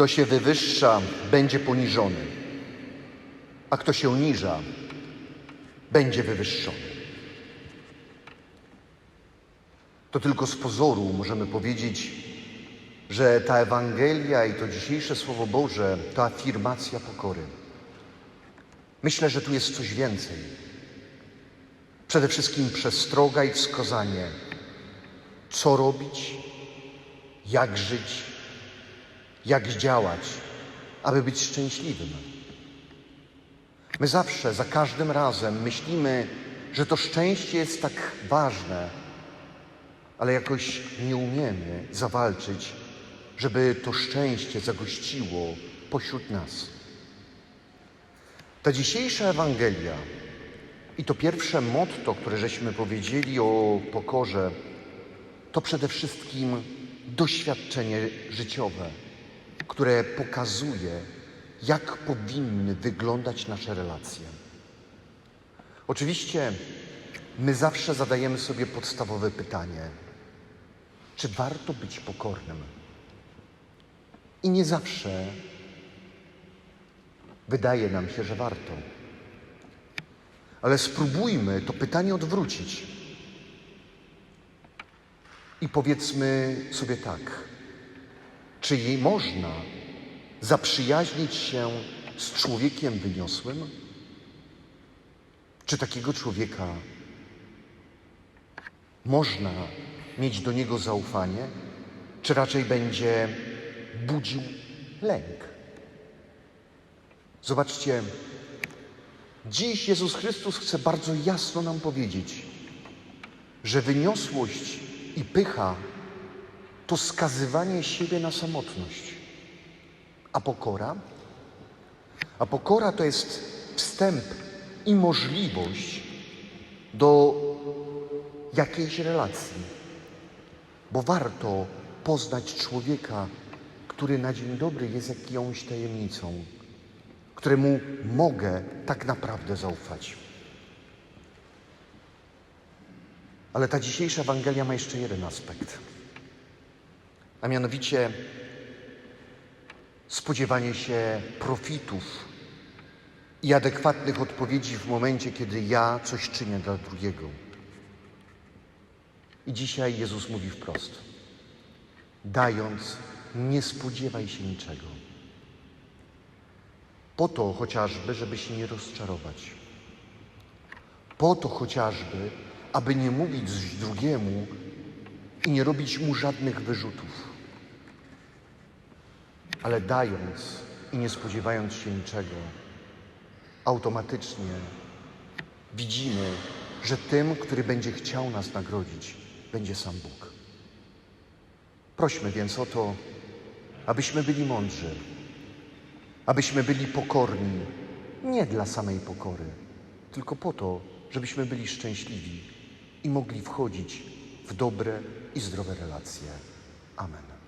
Kto się wywyższa, będzie poniżony, a kto się uniża, będzie wywyższony. To tylko z pozoru możemy powiedzieć, że ta Ewangelia i to dzisiejsze Słowo Boże to afirmacja pokory. Myślę, że tu jest coś więcej. Przede wszystkim przestroga i wskazanie, co robić, jak żyć, jak działać, aby być szczęśliwym. My zawsze, za każdym razem myślimy, że to szczęście jest tak ważne, ale jakoś nie umiemy zawalczyć, żeby to szczęście zagościło pośród nas. Ta dzisiejsza Ewangelia i to pierwsze motto, które żeśmy powiedzieli o pokorze, to przede wszystkim doświadczenie życiowe, które pokazuje, jak powinny wyglądać nasze relacje. Oczywiście my zawsze zadajemy sobie podstawowe pytanie: czy warto być pokornym? I nie zawsze wydaje nam się, że warto. Ale spróbujmy to pytanie odwrócić. I powiedzmy sobie tak: czy jej można zaprzyjaźnić się z człowiekiem wyniosłym? Czy takiego człowieka można mieć do niego zaufanie, czy raczej będzie budził lęk? Zobaczcie, dziś Jezus Chrystus chce bardzo jasno nam powiedzieć, że wyniosłość i pycha to skazywanie siebie na samotność. A pokora? A pokora to jest wstęp i możliwość do jakiejś relacji. Bo warto poznać człowieka, który na dzień dobry jest jakąś tajemnicą, któremu mogę tak naprawdę zaufać. Ale ta dzisiejsza Ewangelia ma jeszcze jeden aspekt, a mianowicie spodziewanie się profitów i adekwatnych odpowiedzi w momencie, kiedy ja coś czynię dla drugiego. I dzisiaj Jezus mówi wprost: dając, nie spodziewaj się niczego. Po to chociażby, żeby się nie rozczarować. Po to chociażby, aby nie mówić drugiemu i nie robić mu żadnych wyrzutów. Ale dając i nie spodziewając się niczego, automatycznie widzimy, że tym, który będzie chciał nas nagrodzić, będzie sam Bóg. Prośmy więc o to, abyśmy byli mądrzy, abyśmy byli pokorni, nie dla samej pokory, tylko po to, żebyśmy byli szczęśliwi i mogli wchodzić w dobre i zdrowe relacje. Amen.